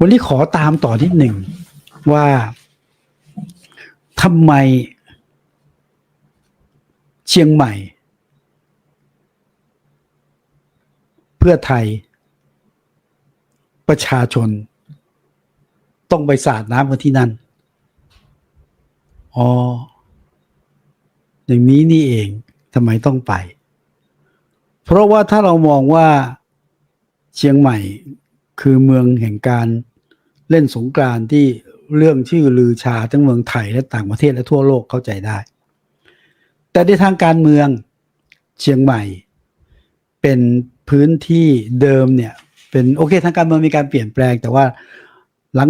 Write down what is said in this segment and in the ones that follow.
วันนี้ขอตามต่อนิดหนึ่งว่าทำไมเชียงใหม่ เพื่อไทย ประชาชน ต้องไปสาดน้ำกันที่นั่น อ๋อ อย่างนี้นี่เองทำไมต้องไป เพราะว่าถ้าเรามองว่าเชียงใหม่คือเมืองแห่งการ เล่นสงกรานที่เรื่องชื่อลือชาทั้งเมืองไทยและต่างประเทศและทั่วโลกเข้าใจได้ แต่ในทางการเมืองเชียงใหม่ เป็นพื้นที่เดิมเนี่ยเป็นโอเคทางการเมืองมีการเปลี่ยนแปลง แต่ว่า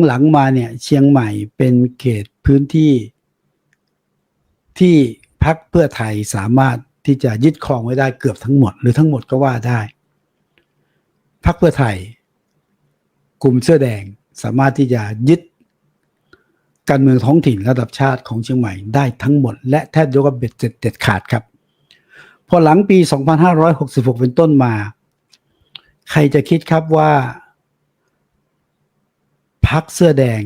หลังๆมาเนี่ยเชียงใหม่เป็นเขตพื้นที่ที่พักเพื่อไทยสามารถที่จะยึดครองไว้ได้เกือบทั้งหมด หรือทั้งหมดก็ว่าได้พักเพื่อไทยกลุ่มเสื้อแดง สามารถที่จะยึดการเมืองท้องถิ่นระดับชาติของเชียงใหม่ได้ทั้งหมด และแทบยกว่าเบ็ดเสร็จเด็ดขาดครับ พอหลังปี 2566 เป็นต้นมา ใครจะคิดครับว่าพักเสื้อแดง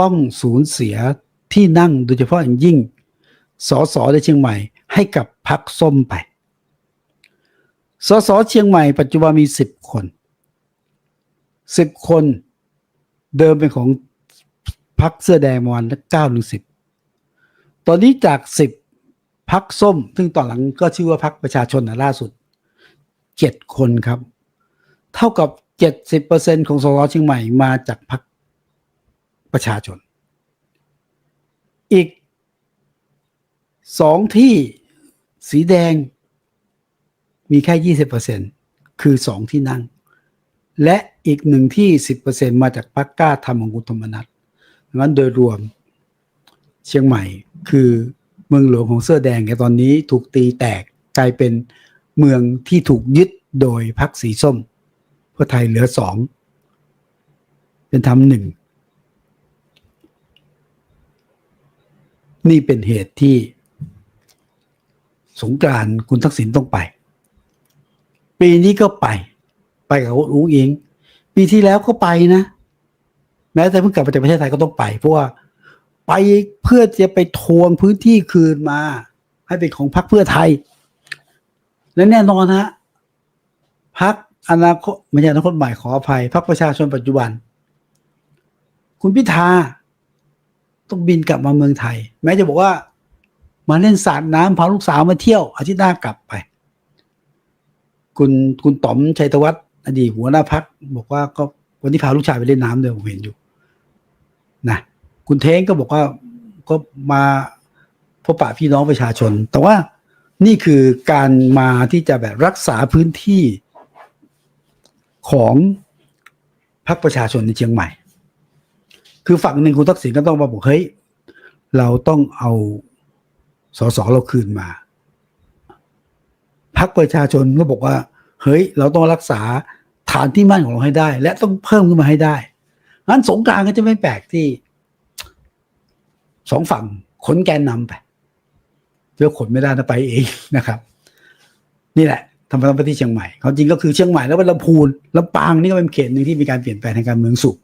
ต้องสูญเสียที่นั่งโดยเฉพาะอย่างยิ่งสสในเชียงใหม่ให้กับพักส้มไป สสเชียงใหม่ปัจจุบันมีสิบคนสิบคน เดิมเป็นของพักเสื้อแดงประมาณเก้าหรือสิบตอนนี้จากสิบพักส้ม ซึ่งตอนหลังก็ชื่อว่าพักประชาชนนะล่าสุดเจ็ดคนครับ เท่ากับเจ็ดสิบเปอร์เซ็นของสสเชียงใหม่มาจากพักประชาชน อีกสองที่สีแดงมีแค่ยี่สิบเปอร์เซ็นคือสองที่นั่ง และอีกหนึ่งที่สิบเปอร์เซ็นมาจากพรรคกล้าทำของคุณธรรมนัฐดังนั้นโดยรวมเชียงใหม่คือเมืองหลวงของเสื้อแดงในตอนนี้ถูกตีแตกกลายเป็นเมืองที่ถูกยึดโดยพรรคสีส้ม เพื่อไทยเหลือสองเป็นทำหนึ่งนี่เป็นเหตุที่สงกรานต์คุณทักษิณต้องไป ปีนี้ก็ไป ไปกับคุณอุ้งอิง ปีที่แล้วก็ไปนะ แม้แต่เพิ่งกลับมาจากประเทศไทยก็ต้องไป เพราะว่าไปเพื่อจะไปทวงพื้นที่คืนมา ให้เป็นของพรรคเพื่อไทย และแน่นอนฮะพรรคอนาคตไม่ใช่อนาคตใหม่ขออภัยพรรคประชาชนปัจจุบัน คุณพิธาต้องบินกลับมาเมืองไทย แม้จะบอกว่า มาเล่นสาดน้ำพาลูกสาวมาเที่ยวอาทิตย์หน้ากลับไป คุณคุณต๋อมชัยธวัฒน์ อดีตหัวหน้าพักบอกว่าก็วันนี้พาลูกชายไปเล่นน้ำเลยผมเห็นอยู่นะคุณเท้งก็บอกว่าก็มาพบปะพี่น้องประชาชน แต่ว่านี่คือการมาที่จะแบบรักษาพื้นที่ของพรรคประชาชนในเชียงใหม่ คือฝั่งหนึ่งคุณทักษิณก็ต้องมาบอกเฮ้ยเราต้องเอาสสเราคืนมาพรรคประชาชนก็บอกว่า เฮ้ย เราต้องรักษาฐานที่มั่นของเราให้ได้ และต้องเพิ่มขึ้นมาให้ได้งั้นสงกานต์ก็จะไม่แปลกที่สองฝั่งขนแกนนำไปเพื่อขนไม่ได้นะไปเองนะครับ นี่แหละทำไมต้องไปที่เชียงใหม่เขามจริงก็คือเชียงใหม่แล้วเป็นลำพูนลำปางนี่ก็เป็นเขตหนึ่งที่มีการเปลี่ยนแปลงทางการเมืองสูง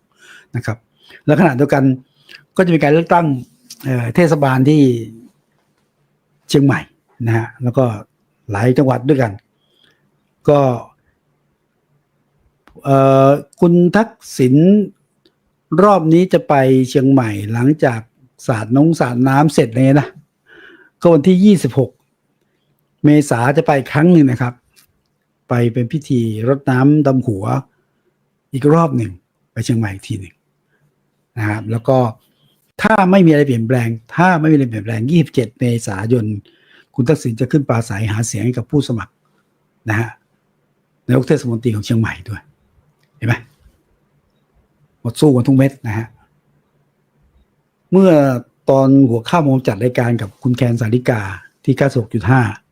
นะครับ แล้วขณะเดียวกันก็จะมีการเลือกตั้งเเทศบาลที่เชียงใหม่นะฮะแล้วก็หลายจังหวัดด้วยกัน ก็คุณทักษิณรอบนี้จะไปเชียงใหม่หลังจากสาดน้องสาดน้ำเสร็จเลยนะ ก็วันที่ 26 เมษาจะไปอีกครั้งหนึ่งนะครับ ไปเป็นพิธีรดน้ำดำหัว อีกรอบหนึ่งไปเชียงใหม่อีกทีหนึ่งนะครับ แล้วก็ถ้าไม่มีอะไรเปลี่ยนแปลง ถ้าไม่มีอะไรเปลี่ยนแปลง 27 เมษายน คุณทักษิณจะขึ้นปราศัยหาเสียงให้กับผู้สมัครนะฮะ นายกเทศมนตรีของเชียงใหม่ด้วย เห็นไหมหมดสู้กันทุกเม็ดนะฮะ เมื่อตอนหัวข้ามผมจัดรายการกับคุณแคนสาริกาที่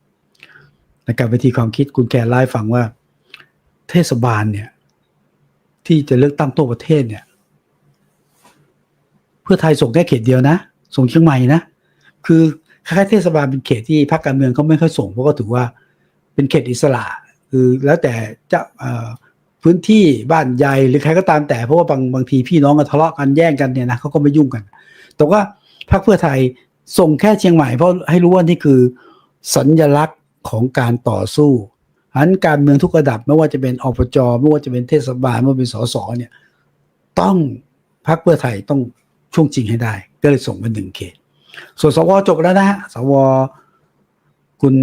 96.5ในการเวิธีความคิดคุณแคนไล่ฟังว่า เทศบาลเนี่ย ที่จะเลือกตั้งทั่วประเทศเนี่ย เพื่อไทยส่งแค่เขตเดียวนะ ส่งเชียงใหม่นะ คือคล้ายๆเทศบาลเป็นเขตที่พรรคการเมืองเขาไม่ค่อยส่งเพราะก็ถือว่าเป็นเขตอิสระ คือแล้วแต่จะพื้นที่บ้านใหญ่หรือใครก็ตามแต่เพราะว่าบางบางทีพี่น้องกันทะเลาะกันแย่งกันเนี่ยนะเขาก็ไม่ยุ่งกัน แต่ว่าพรรคเพื่อไทยส่งแค่เชียงใหม่เพราะให้รู้ว่านี่คือสัญลักษณ์ของการต่อสู้อันการเมืองทุกระดับไม่ว่าจะเป็นอบจไม่ว่าจะเป็นเทศบาลไม่ว่าเป็นสสเนี่ยต้องพรรคเพื่อไทยต้องช่วงจริงให้ได้ ก็เลยส่งเป็นหนึ่งเขตส่วนสวจบแล้วนะฮะสวคุณ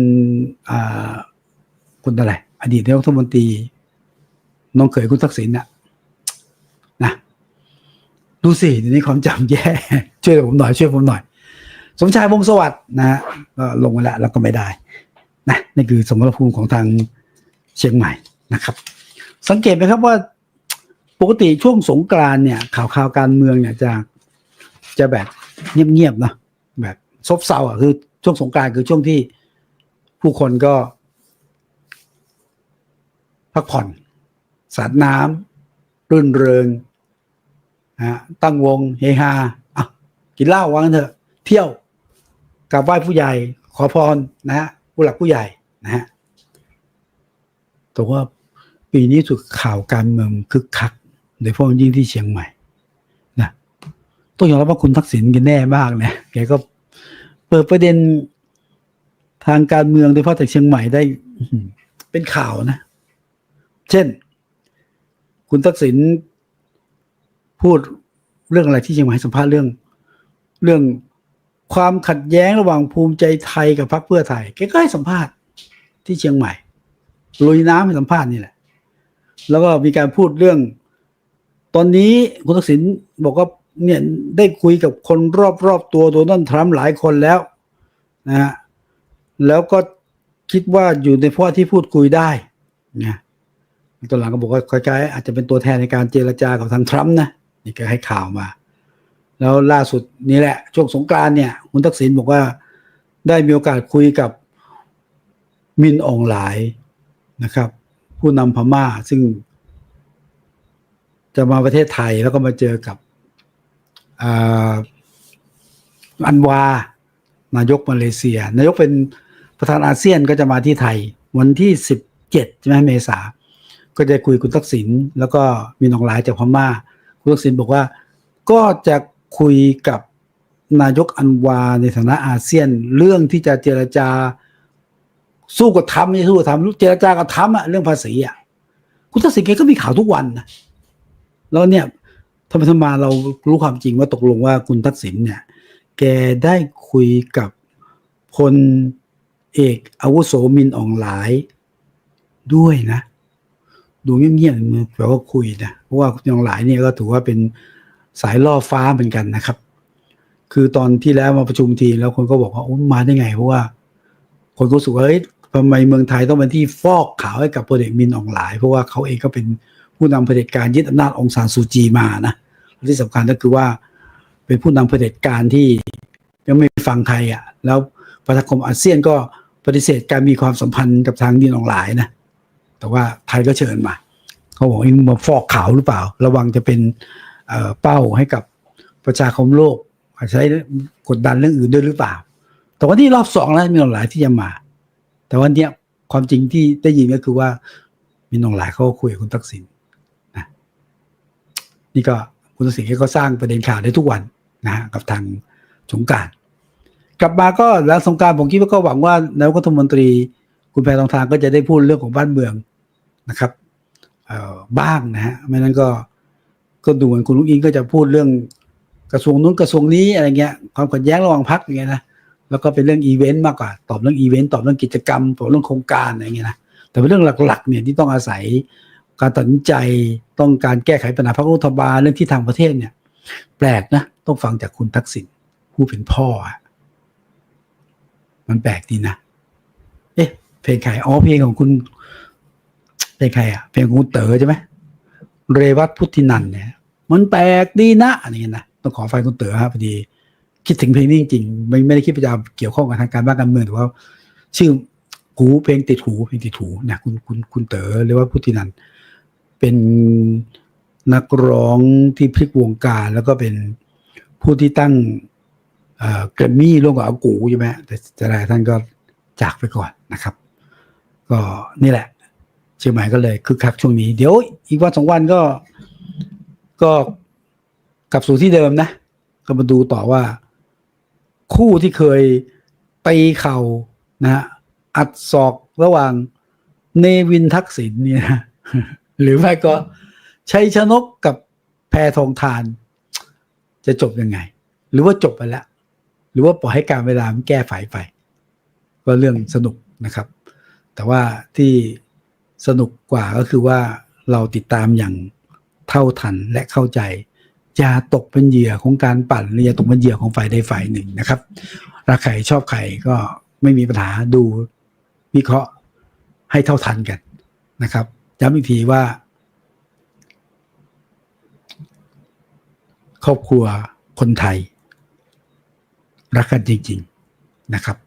อ่าคุณอะไร อดีตนายกรัฐมนตรีน้องเขยคุณทักษิณน่ะนะดูสิเดี๋ยวนี้ความจำแย่ ช่วยผมหน่อยช่วยผมหน่อย สมชายวงสวัสดิ์นะฮะก็ลงมาแล้วแล้วก็ไม่ได้นะนี่คือสมรภูมิของทางเชียงใหม่นะครับ สังเกตไหมครับว่าปกติช่วงสงกรานเนี่ย ข่าวข่าวการเมืองเนี่ยจะจะแบบเงียบๆเนอะแบบซบเซาอะคือช่วงสงกรานคือช่วงที่ผู้คนก็ พักผ่อนสาดน้ำรื่นเริงนะตั้งวงเฮฮาอะกินเหล้าวังเถอะ เที่ยวกราบไหว้ผู้ใหญ่ ขอพรนะฮะผู้หลักผู้ใหญ่นะฮะแต่ว่าปีนี้สุดข่าวการเมืองคึกคักโดยเฉพาะยิ่งที่เชียงใหม่นะต้องยอมรับว่าคุณทักษิณกันแน่มากนะแกก็เปิดประเด็นทางการเมืองโดยเฉพาะจากเชียงใหม่ได้เป็นข่าวนะ เช่น คุณทักษิณพูดเรื่องอะไรที่เชียงใหม่สัมภาษณ์เรื่อง เรื่องความขัดแย้งระหว่างภูมิใจไทยกับพรรคเพื่อไทยแกก็ให้สัมภาษณ์ที่เชียงใหม่ลุยน้ำให้สัมภาษณ์นี่แหละ แล้วก็มีการพูดเรื่อง ตอนนี้คุณทักษิณบอกว่าเนี่ยได้คุยกับคนรอบๆตัวโดนัลด์ทรัมป์หลายคนแล้วนะฮะแล้วก็คิดว่าอยู่ในพราะที่พูดคุยได้นะ ตอนหลังก็บอกว่าคล้ายๆอาจจะเป็นตัวแทนในการเจรจากับทางทรัมป์นะนี่ก็ให้ข่าวมา แล้วล่าสุดนี่แหละ ช่วงสงกรานเนี่ย คุณทักษิณบอกว่าได้มีโอกาสคุยกับมินอองหลายนะครับ ผู้นำพม่าซึ่ง จะมาประเทศไทยแล้วก็มาเจอกับอันวานายกมาเลเซีย นายกเป็นประธานอาเซียนก็จะมาที่ไทย วันที่สิบเจ็ดใช่ไหมเมษา ก็จะคุยคุณทักษิณแล้วก็มีน้องหลายจากพม่า คุณทักษิณบอกว่า ก็จะคุยกับนายกอันวาในฐานะอาเซียน เรื่องที่จะเจรจา สู้กับทำไม่สู้กับทำเจรจากับทำอะเรื่องภาษีอะคุณทักษิณแกก็มีข่าวทุกวันนะแล้วเนี่ยทำไมทำมาเรารู้ความจริงว่าตกลงว่าคุณทักษิณเนี่ย แกได้คุยกับพลเอกอาวุโสมินอองหลายด้วยนะ ดูเงียบๆแปลว่าคุยนะเพราะว่าคุณอองหลายเนี่ยก็ถือว่าเป็นสายล่อฟ้าเหมือนกันนะครับ คือตอนที่แล้วมาประชุมทีแล้วคนก็บอกว่ามาได้ไงเพราะว่า คนก็สึกว่าเฮ้ยทำไมเมืองไทยต้องเป็นที่ฟอกขาวให้กับพลเอกมินอองหลาย เพราะว่าเขาเองก็เป็นผู้นำเผด็จการยึดอำนาจองซานซูจีมานะที่สำคัญก็คือว่าเป็นผู้นำเผด็จการที่ยังไม่ฟังใครอะ แล้วประชาคมอาเซียนก็ปฏิเสธการมีความสัมพันธ์กับทางมินอองหลายนะ แต่ว่าไทยก็เชิญมาเขาบอกว่ามาฟอกขาวหรือเปล่า ระวังจะเป็นเป้าให้กับประชาคมโลกอาจจะใช้กดดันเรื่องอื่นด้วยหรือเปล่า แต่ว่านี่รอบสองแล้วมีหลายที่จะมา แต่วันนี้ความจริงที่ได้ยินก็คือว่ามีนองหลายเขาคุยกับคุณทักษิณนะนี่ก็คุณทักษิณก็สร้างประเด็นข่าวได้ทุกวันนะฮะกับทางสงการกลับมาก็หลังสงการผมคิดว่าก็หวังว่านายกรัฐมนตรี คุณแพทองทานก็จะได้พูดเรื่องของบ้านเมือง นะครับบ้างนะฮะไม่นั้นก็ก็ดูเหมือนคุณลุงอิงก็จะพูดเรื่องกระทรวงนู้นกระทรวงนี้อะไรเงี้ยความขัดแย้งระหว่างพรรคอย่างเงี้ยนะแล้วก็เป็นเรื่องอีเวนต์มากกว่าตอบเรื่องอีเวนต์ตอบเรื่องกิจกรรมตอบเรื่องโครงการอะไรเงี้ยนะแต่เป็นเรื่องหลักๆเนี่ยที่ต้องอาศัยการตัดสินใจต้องการแก้ไขปัญหาพรรครัฐบาลเรื่องที่ทางประเทศเนี่ย แปลกนะต้องฟังจากคุณทักษิณผู้เป็นพ่ออะมันแปลกดีนะ เอ๊ะเพลงใครอ๋อเพลงของคุณ เพลงใครอะเพลงของคุณเต๋อใช่ไหมเรวัตพุทธินันท์เนี่ย มันแปลกดีนะอะไรเงี้ยนะต้องขอไฟคุณเต๋อครับพอดี คิดถึงเพลงนี้จริงๆไม่ไม่ได้คิดว่าจะเกี่ยวข้องกับทางการบ้านการเมืองแต่ว่า ชื่อหูเพลงติดหูเพลงติดหูนะคุณคุณคุณเต๋อหรือว่าพุทธินันท์เป็นนักร้องที่พลิกวงการ แล้วก็เป็นผู้ที่ตั้งเกรมมี่ร่วมกับอากูใช่ไหมแต่แต่หลายท่านก็จากไปก่อนนะครับ ก็นี่แหละ เชียงใหม่ก็เลยคึกคักช่วงนี้ เดี๋ยวอีกวันสองวันก็ ก็กลับสู่ที่เดิมนะ ก็มาดูต่อว่า คู่ที่เคยตีเข่านะฮะอัดศอกระหว่างเนวินทักษิณเนี่ยนะหรือไม่ก็ชัยชนกกับแพทองทาน จะจบยังไง หรือว่าจบไปแล้วหรือว่าปล่อยให้การเวลามันแก้ไขไป ก็เรื่องสนุกนะครับ แต่ว่าที่ สนุกกว่าก็คือว่าเราติดตามอย่างเท่าทันและเข้าใจอย่าตกเป็นเหยื่อของการปั่นหรืออย่าตกเป็นเหยื่อของฝ่ายใดฝ่ายหนึ่งนะครับรักใครชอบใครก็ไม่มีปัญหาดูวิเคราะห์ให้เท่าทันกันนะครับย้ำอีกทีว่า ครอบครัวคนไทย รักกันจริง ๆ นะครับ